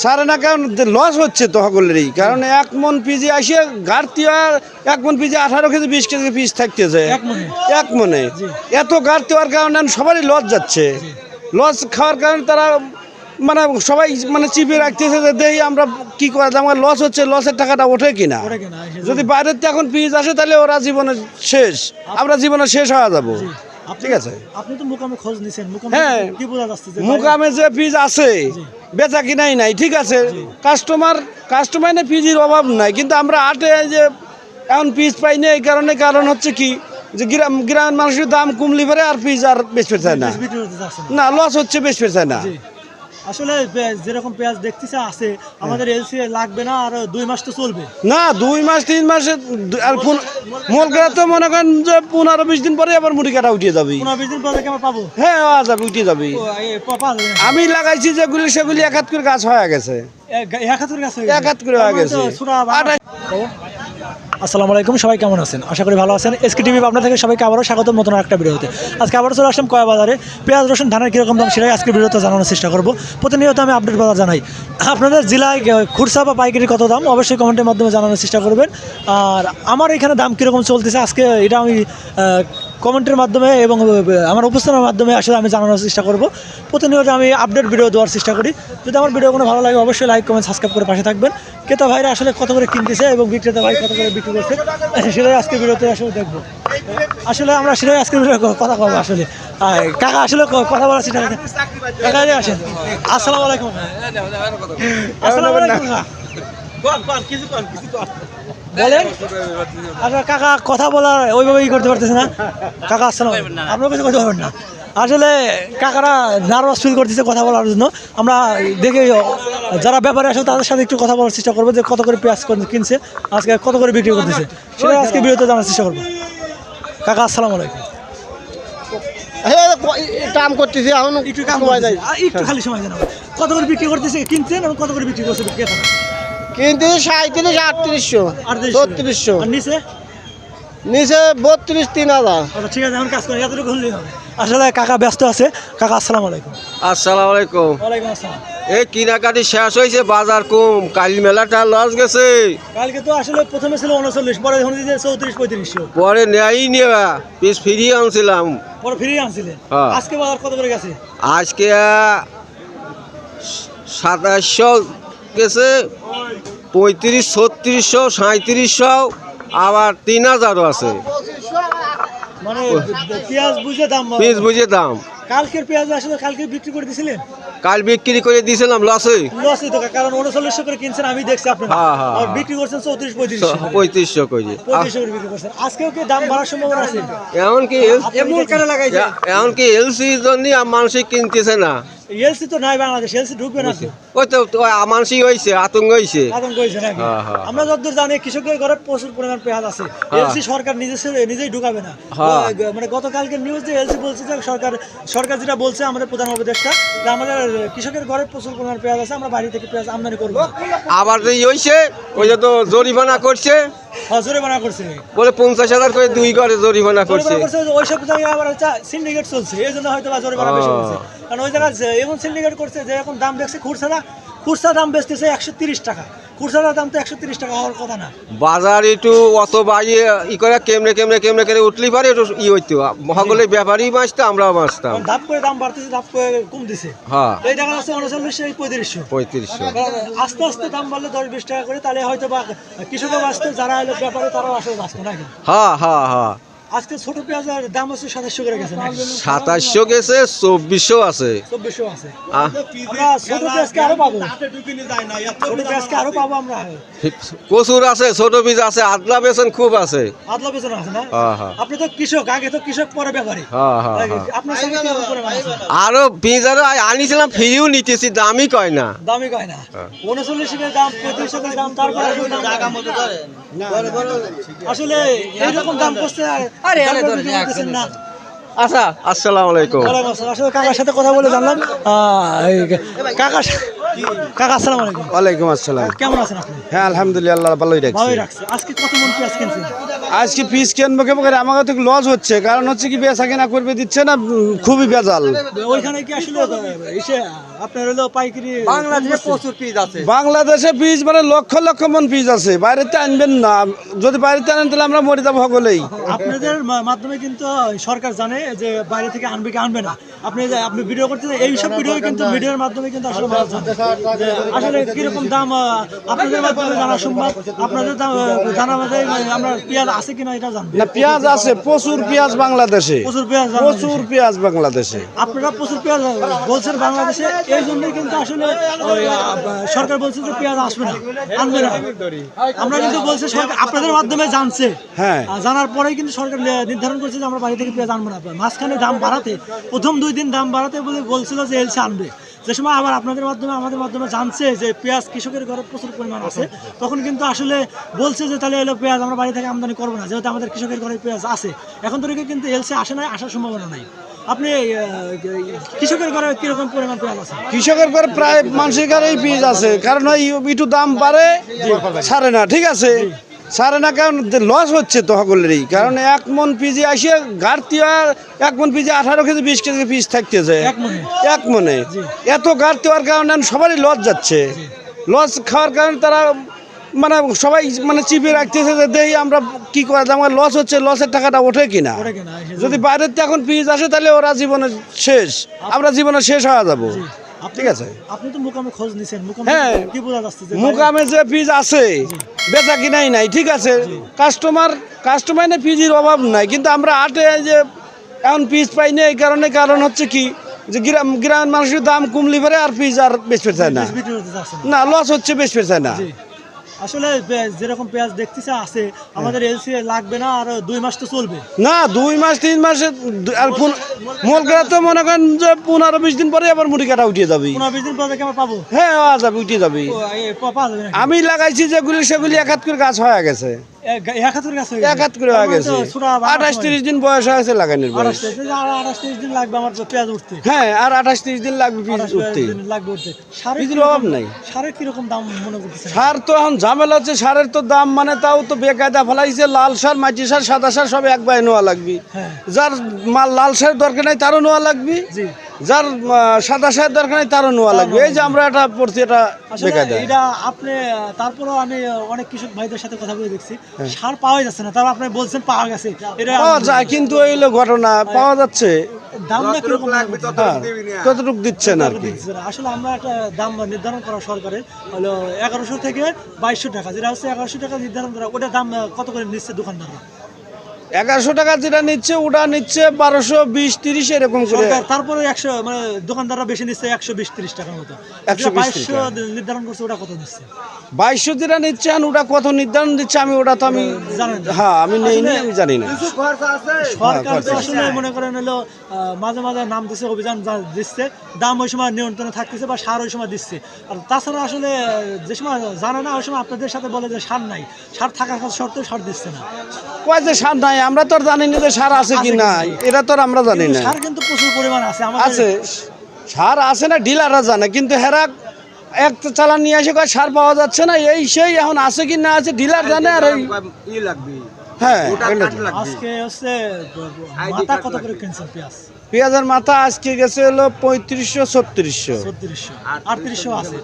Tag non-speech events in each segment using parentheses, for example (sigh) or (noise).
সারে না কারণ লস হচ্ছে তো সকলেরই কারণ এক মন পিজি আসে ঘাটতি আর এক মন পিজি আঠারো কেজি বিশ কেজি পিস থাকতেছে এক মনে? এক মনে। এত ঘাটতি হওয়ার কারণে সবারই লস যাচ্ছে। লস খাওয়ার কারণে তারা মানে সবাই মানে চিপে রাখতেছে যে দেখি আমরা কি করা যায়? আমার লস হচ্ছে লসের টাকাটা ওঠে কিনা? যদি বাইরের থেকে এখন পিস আসে তাহলে ওরা জীবনে শেষ। আমরা জীবনে শেষ হওয়া যাব। ঠিক আছে? আপনি তো মুকামে খোঁজ নিছেন। মুকামে হ্যাঁ। মুকামে যে পিস আছে বেচা কিনাই নাই ঠিক আছে কাস্টমার কাস্টমার পিজির অভাব নাই কিন্তু আমরা আটে যে এখন পিস পাই না এই কারণে কারণ হচ্ছে কি যে গ্রাম গ্রামের মানুষের দাম কমলি পারে আর পিস আর বেশ পেছায় না। না লস হচ্ছে বেশ পেছায় না। আসলে যেরকম পেঁয়াজ দেখতেছে আছে। আমাদের এলসি লাগবে না আর দুই মাস তো চলবে। না দুই মাস তিন মাসে আর মোল কাটা তো মনে করেন যে পনেরো বিশ দিন পরে আবার মুড়ি কাটা উঠিয়ে যাবি। পনেরো বিশ দিন পরে কি আমরা পাবো? হ্যাঁ যাবে উঠিয়ে যাবি। আমি লাগাইছি যেগুলি সেগুলি এক হাত করে গাছ হয়ে গেছে। এক হাতের কাছে এক হাত করে হয়ে গেছে। আড়াই- আসসালামু আলাইকুম, সবাই কেমন আছেন? আশা করি ভালো আছেন। এসকে টিভি আপনার থেকে সবাইকে আবারও স্বাগত নতুন একটা ভিডিওতে। আজকে আবারও চলে আসলাম কয়া বাজারে পেঁয়াজ, রসুন, ধানের কীরকম দাম সেটাই আজকে ভিডিওতে জানানোর চেষ্টা করব। প্রতিনিয়ত আমি আপডেট বাজার জানাই। আপনাদের জেলায় খুরসা বা পাইকারি কত দাম? অবশ্যই কমেন্টের মাধ্যমে জানানোর চেষ্টা করবেন। আর আমার এখানে দাম কীরকম চলতেছে? আজকে এটা আমি কমেন্টের মাধ্যমে এবং আমার উপস্থানের মাধ্যমে আসলে আমি জানানোর চেষ্টা করব। প্রতিনিয়ত আমি আপডেট ভিডিও দেওয়ার চেষ্টা করি। যদি আমার ভিডিও কোনো ভালো লাগে অবশ্যই লাইক কমেন্ট সাবস্ক্রাইব করে পাশে থাকবেন। ক্রেতা ভাইরা আসলে কত করে কিনতেছে এবং বিক্রেতা ভাই কত করে বিক্রি করছে (laughs) সেটাই আজকে ভিডিওতে আসলে দেখব। আসলে আমরা সেটাই আজকে কথা বলব আসলে। কাকা আসলে কথা বলার চেষ্টা কাকা আসেন। আসসালামু আলাইকুম। আসসালামু আলাইকুম কাকা। বলেন। আচ্ছা কাকা কথা বলার ওইভাবে ই করতে পারতেছে না। কাকা আসসালাম আপনার কাছে কথা পারবেন না। আসলে কাকারা নার্ভাস ফিল করতেছে কথা বলার জন্য। আমরা দেখে যারা ব্যাপারে আসে তাদের সাথে একটু কথা বলার চেষ্টা করব যে কত করে পেঁয়াজ কিনছে আজকে কত করে বিক্রি করতেছে। সেটা আজকে বিরত জানার চেষ্টা করব। কাকা আসসালামু আলাইকুম। কাম করতেছি এখন একটু কাম। আর একটু খালি সময় জানাব কত করে বিক্রি করতেছে কিনছেন এবং কত করে বিক্রি করছে ক্রেতা কিন্তু সাঁত্রিশ আটত্রিশশো আর ছত্রিশশো। নিচে? নিচে বত্রিশ তিন হাজার। আচ্ছা ঠিক আছে এখন কাজ করি এতটুকু আসলে কাকা ব্যস্ত আছে। কাকা আসসালামু আলাইকুম। আসসালামু আলাইকুম ওয়ালাইকুম আসসালাম। এই কিনাকাটি শেষ হয়েছে বাজার কম কাল মেলাটা লস গেছে। কালকে তো আসলে প্রথমে ছিল উনচল্লিশ পরে এখন দিয়েছে চৌত্রিশ পঁয়ত্রিশশো। পরে নেয়ই নেওয়া পিস ফিরিয়ে আনছিলাম। পরে ফিরিয়ে আনছিলেন? হ্যাঁ। আজকে বাজার কত করে গেছে? আজকে সাতাশশো গেছে পঁয়ত্রিশ ছত্রিশশো সাঁত্রিশশো আবার তিন হাজারও আছে। মানে পেঁয়াজ বুঝে দাম পিস বুঝে দাম। কালকের পেঁয়াজ আসলে কালকে বিক্রি করে কাল বিক্রি করে দিয়েছিলাম লসে লসই তো কারণ উনচল্লিশশো করে কিনছেন আমি দেখছি আপনি হ্যাঁ, হ্যাঁ, আর হ্যাঁ। বিক্রি করছেন চৌত্রিশ পঁয়ত্রিশশো পঁয়ত্রিশশো করে। পঁয়ত্রিশশো করে বিক্রি করছেন। আজকেও কি দাম বাড়ার সম্ভাবনা আছে? এমনকি এমন কেন লাগাইছে এমনকি এলসির জন্য মানুষ কিনতেছে না। এলসি তো নাই বাংলাদেশ এলসি ঢুকবে না ওই তো মানসিক হয়েছে আতঙ্ক হয়েছে আতঙ্ক হয়েছে নাকি? হ্যাঁ, হ্যাঁ, আমরা যতদূর জানি কৃষকের ঘরে প্রচুর পরিমাণ পেঁয়াজ আছে। হ্যাঁ। এলসি সরকার নিজেই ঢুকাবে না। হ্যাঁ। মানে গতকালকে নিউজ যে এলসি বলছে যে সরকার সরকার যেটা বলছে আমাদের প্রধান উপদেষ্টা যে আমাদের কৃষকের ঘরে প্রচুর পরিমাণ পেঁয়াজ আছে আমরা বাইরে থেকে পেঁয়াজ আমদানি করব। আবার যে হয়েছে ওই যে তো জরিমানা করছে। হ্যাঁ জরিমানা করছে। বলে পঞ্চাশ হাজার করে দুই করে জরিমানা করছে। ওইসব জায়গায় আবার সিন্ডিকেট চলছে এই জন্য হয়তো জরিমানা বেশি করছে। কারণ ওই জায়গায় এমন সিন্ডিকেট করছে যে এখন দাম দেখছে খুরসারা খুরসা দাম বেচতেছে একশো তিরিশ টাকা। খুরসার দাম তো একশো তিরিশ টাকা হওয়ার কথা না। বাজার একটু অত বাড়িয়ে ই করে কেমনে কেমনে কেমনে করে উঠলি পারে একটু ই হইতো। সকলে ব্যাপারই বাঁচতো আমরাও বাঁচতাম। ধাপ করে দাম বাড়তেছে ধাপ করে কম দিছে। হ্যাঁ। এই টাকা আছে উনচল্লিশশো এই পঁয়ত্রিশশো। পঁয়ত্রিশশো। আস্তে আস্তে দাম বাড়লে দশ বিশ টাকা করে তাহলে হয়তো বা কৃষকও বাঁচতো যারা এলো ব্যাপারে তারাও আসলে বাঁচতো নাকি? হ্যাঁ হ্যাঁ হ্যাঁ। আজকে ছোট পেঁয়াজের দাম হচ্ছে সাতাশশো করে গেছে সাতাশশো গেছে চব্বিশশো আছে চব্বিশশো আছে ছোট পেঁয়াজকে আরও পাবো ছোট পেঁয়াজকে আরও পাবো আমরা কচুর আছে ছোট বীজ আছে আদলা বেসন খুব আছে আদলা আছে না হ্যাঁ, হ্যাঁ। আপনি তো কৃষক আগে তো কৃষক পরে ব্যাপারী হ্যাঁ, হ্যাঁ, হ্যাঁ। আপনার সঙ্গে? আরও বীজ আরও আনিছিলাম ফিরিও নিতেছি দামই কয় না দামই কয় না উনচল্লিশ দাম পঁয়ত্রিশ দাম তারপরে আসলে আসলে এইরকম দাম করছে আর না আচ্ছা আসসালামু আলাইকুম আসলে কাকার সাথে কথা বলে জানলাম। কাকা কাকা আসসালাম আলাইকুম ওয়ালাইকুম আসসালাম। কেমন আছেন আপনি? হ্যাঁ আলহামদুলিল্লাহ ভালোই রাখছি। ভালোই রাখছি। আজকে কত মন কি কিনছেন? আজকে পিস কেন মুখে মুখে আমাকে তো লস হচ্ছে। কারণ হচ্ছে কি বেচা কেনা করবে দিচ্ছে না খুবই বেজাল। ওইখানে কি আসলে আপনার হলো পাইকারি বাংলাদেশে প্রচুর পিস আছে। বাংলাদেশে বীজ মানে লক্ষ লক্ষ মন বীজ আছে। বাইরেতে আনবেন না। যদি বাইরেতে আনেন তাহলে আমরা মরে যাব সকলেই। আপনাদের মাধ্যমে কিন্তু সরকার জানে যে বাইরে থেকে আনবে কি আনবে না। আপনি যে আপনি ভিডিও করতেছেন এই সব ভিডিও কিন্তু ভিডিওর মাধ্যমে কিন্তু আসলে মানুষ জানে। আসলে কীরকম দাম আপনাদের মাধ্যমে জানা সম্ভব? আপনাদের দাম, জানা আমরা পেঁয়াজ আছে কিনা এটা জানব। না পেঁয়াজ আছে প্রচুর পেঁয়াজ বাংলাদেশে। প্রচুর পেঁয়াজ প্রচুর পেঁয়াজ বাংলাদেশে। আপনারা প্রচুর পেঁয়াজ বলছেন বাংলাদেশে এই জন্যই কিন্তু আসলে সরকার বলছে যে পেঁয়াজ আসবে না আনবে না। আমরা কিন্তু বলছি সরকার আপনাদের মাধ্যমে জানছে। হ্যাঁ। জানার পরেই কিন্তু সরকার নির্ধারণ করছে যে আমরা বাড়ি থেকে পেঁয়াজ আনব না। মাঝখানে দাম বাড়াতে প্রথম দুই দিন দাম বাড়াতে বলে বলছিল যে এলসি আনবে। যে সময় আবার আপনাদের মাধ্যমে আমাদের মাধ্যমে জানছে যে পেঁয়াজ কৃষকের ঘরে প্রচুর পরিমাণ আছে তখন কিন্তু আসলে বলছে যে তাহলে এলো পেঁয়াজ আমরা বাড়ি থেকে আমদানি করব না যেহেতু আমাদের কৃষকের ঘরে পেঁয়াজ আছে। এখন থেকে কিন্তু এলসি আসে নাই আসার সম্ভাবনা নাই। আপনি কৃষকের ঘরে কীরকম পরিমাণ পেঁয়াজ আছে? কৃষকের ঘরে প্রায় মানুষের কারেই বীজ আছে কারণ ওই একটু দাম বাড়ে ছাড়ে না ঠিক আছে? ছাড়ে না কারণ লস হচ্ছে তো সকলেরই কারণ এক মন পিজি আসে ঘাটতি আর এক মন পিজি আঠারো কেজি বিশ কেজি পিস থাকতেছে। এক মনে? এক মনে। এত ঘাটতি হওয়ার কারণে সবারই লস যাচ্ছে। লস খাওয়ার কারণে তারা মানে সবাই মানে চিপে রাখতেছে যে দেখি আমরা কি করা আমার লস হচ্ছে লসের টাকাটা ওঠে কিনা। যদি বাইরের এখন পিস আসে তাহলে ওরা জীবনে শেষ। আমরা জীবনে শেষ হওয়া যাব। ঠিক আছে আপনি তো মুকামে খোঁজ নিছেন মুকামে হ্যাঁ। কি বোঝা যাচ্ছে যে মুকামে যে পিস আছে বেচা কিনাই নাই ঠিক আছে কাস্টমার কাস্টমার পিজির অভাব নাই কিন্তু আমরা হাটে যে এখন পিস পাই না এই কারণে কারণ হচ্ছে কি যে গ্রাম গ্রামের মানুষের দাম কমলি পারে আর পিস আর বেশ পেছায় না। না লস হচ্ছে বেশ পেছায় না। আসলে যেরকম পেঁয়াজ দেখতেছে আছে। আমাদের এলসি লাগবে না আর দুই মাস তো চলবে। না দুই মাস তিন মাসে আর মোল কাটা তো মনে করেন যে পনেরো বিশ দিন পরে আবার মুড়ি কাটা উঠিয়ে যাবে। পনেরো বিশ দিন পরে কেমন পাবো। হ্যাঁ যাবে উঠিয়ে যাবে? আমি লাগাইছি যেগুলি সেগুলি এক হাত করে গাছ হয়ে গেছে। করে হয়ে গেছে। আঠাশ তিরিশ দিন বয়স হয়েছে লাগানোর হ্যাঁ আর আঠাশ তিরিশ দিন লাগবে পিস উঠতে। পিসের অভাব নাই। সারের কীরকম দাম মনে করতেছেন? সার তো এখন ঝামেলা হচ্ছে সারের তো দাম মানে তাও তো বেকায়দা ফেলাইছে লাল সার মাটি সার সাদা সার সব এক বাই নেওয়া লাগবে। হ্যাঁ। যার মাল লাল সার দরকার নাই তারও নেওয়া লাগবে। যার সাদা সার দরকার নাই তারও নেওয়া লাগবে। এই যে আমরা এটা পড়ছি এটা আসলে বেকায়দা। এটা আপনি তারপরেও আমি অনেক কৃষক ভাইদের সাথে কথা বলে দেখছি। হ্যাঁ। সার পাওয়াই যাচ্ছে না তারপর আপনি বলছেন পাওয়া গেছে। এটা পাওয়া যায় কিন্তু এই হলো ঘটনা পাওয়া যাচ্ছে। হ্যাঁ কতটুকু দিচ্ছেন আর কি। দিচ্ছে না। আসলে আমরা একটা দাম নির্ধারণ করা সরকারের হলো এগারোশো থেকে বাইশশো টাকা যেটা হচ্ছে এগারোশো টাকা নির্ধারণ করা ওটা দাম কত করে নিচ্ছে দোকানদাররা? এগারোশো টাকা যেটা নিচ্ছে ওটা নিচ্ছে বারোশো বিশ তিরিশ এরকম করে। তারপরে একশো মানে দোকানদাররা বেশি নিচ্ছে একশো বিশ তিরিশ টাকার মতো। একশো বাইশশো নির্ধারণ করছে ওটা কত নিচ্ছে? বাইশশো যেটা নিচ্ছে আর ওটা কত নির্ধারণ দিচ্ছে আমি ওটা তো আমি। হ্যাঁ আমি নেই নি, আমি জানি না। সরকার তো আসলে মনে করেন হলো মাঝে মাঝে নাম দিচ্ছে অভিযান দিচ্ছে দাম ওই সময় নিয়ন্ত্রণে থাকতেছে বা সার ওই সময় দিচ্ছে। আর তাছাড়া আসলে যে সময় জানে না ওই সময় আপনাদের সাথে বলে যে সার নাই। সার থাকার সত্ত্বেও সার দিচ্ছে না। কয় যে সার নাই আমরা তো আর জানি না যে সার আছে কি নাই। এটা তো আর আমরা জানি না। সার কিন্তু প্রচুর পরিমাণ আছে আমাদের আছে। সার আছে না ডিলাররা জানে কিন্তু হেরা এক তো চালান নিয়ে আসে কয় সার পাওয়া যাচ্ছে না এই সেই এখন আছে কি না আছে ডিলার জানে আর এই ই লাগবে। হ্যাঁ ওটা এগুলো কাট তো। লাগবে। আজকে হচ্ছে মাথা কত করে কিনছেন পেঁয়াজ? পেঁয়াজের মাথা আজকে গেছে হলো পঁয়ত্রিশশো ছত্রিশশো। আটত্রিশশো আছে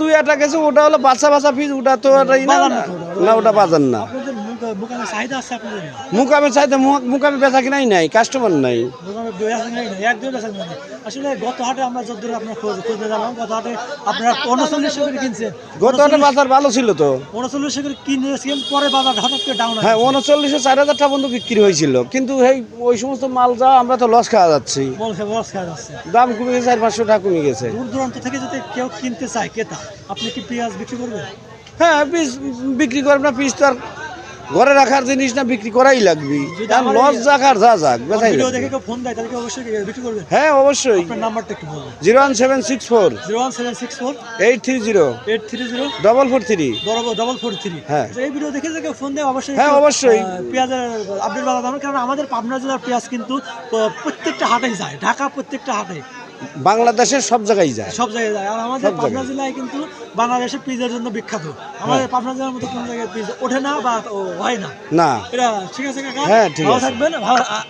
দুই একটা গেছে ওটা হলো বাচ্চা বাচ্চা পিস ওটা তো না না। না ওটা বাজার না। মুখানে চাহিদা আছে আপনাদের? মুকামে বেচা কিনাই নাই কাস্টমার নাই। বেচা বেচা আসলে গত হাটে আমরা যতদূর আপনার খোঁজ খোঁজ নিয়ে গেলাম গত হাটে আপনারা উনচল্লিশশো করে কিনছেন। গত হাটে বাজার ভালো ছিল তো। উনচল্লিশশো করে কিনেছেন পরে বাজার হঠাৎ করে ডাউন হ্যাঁ উনচল্লিশশো চার হাজার টাকা পর্যন্ত বিক্রি হয়েছিল। কিন্তু এই ওই সমস্ত মাল যা আমরা তো লস খাওয়া যাচ্ছি। বস খাওয়া যাচ্ছে। দাম কমে গেছে চার পাঁচশো টাকা কমে গেছে। দূর দূরান্ত থেকে যদি কেউ কিনতে চায় ক্রেতা আপনি কি পেঁয়াজ বিক্রি করবেন? হ্যাঁ পিস বিক্রি করব না পিস তো আর ঘরে রাখার জিনিস না বিক্রি করাই লাগবে। লস যাক আর যা যাক বেচাই ভিডিও দেখে ফোন দেয় অবশ্যই হ্যাঁ অবশ্যই। Zero one seven six four. Zero one seven six four. Eight three zero. Eight three zero. Double four three. Double four three. হ্যাঁ। এই ভিডিও দেখে যে ফোন দেয় অবশ্যই হ্যাঁ, অবশ্যই। পেঁয়াজের আপডেট বাড়াতে কারণ আমাদের পাবনা জেলার পেঁয়াজ কিন্তু প্রত্যেকটা হাটেই যায় ঢাকা প্রত্যেকটা হাটে। বাংলাদেশের সব জায়গায় যায়। সব জায়গায় যায়। আর আমাদের পাবনা জেলায় কিন্তু বাংলাদেশের পিজের জন্য বিখ্যাত। আমাদের পাবনা জেলার মতো কোনো জায়গায় পিজ ওঠে না বা হয় না। না। এটা ঠিক আছে কাকা? হ্যাঁ, ঠিক আছে। থাকবেন।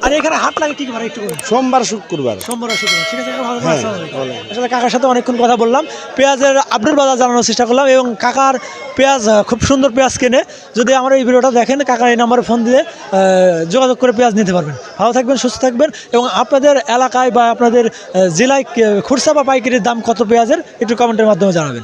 আর এখানে হাট লাগে কি কি একটু সোমবার শুক্রবার। সোমবার শুক্রবার। ঠিক আছে ভালো হ্যাঁ, আসলে কাকার সাথে অনেকক্ষণ কথা বললাম। পেঁয়াজের আপডেট বাজার জানানোর চেষ্টা করলাম এবং কাকার পেঁয়াজ খুব সুন্দর পেঁয়াজ কেনে। যদি আমার এই ভিডিওটা দেখেন কাকার এই নাম্বারে ফোন দিয়ে আহ, যোগাযোগ করে পেঁয়াজ নিতে পারবেন। ভালো থাকবেন সুস্থ থাকবেন এবং আপনাদের এলাকায় বা আপনাদের আহ, জেলায় কে- বা পাইকারির দাম কত পেঁয়াজের? একটু কমেন্টের মাধ্যমে জানাবেন।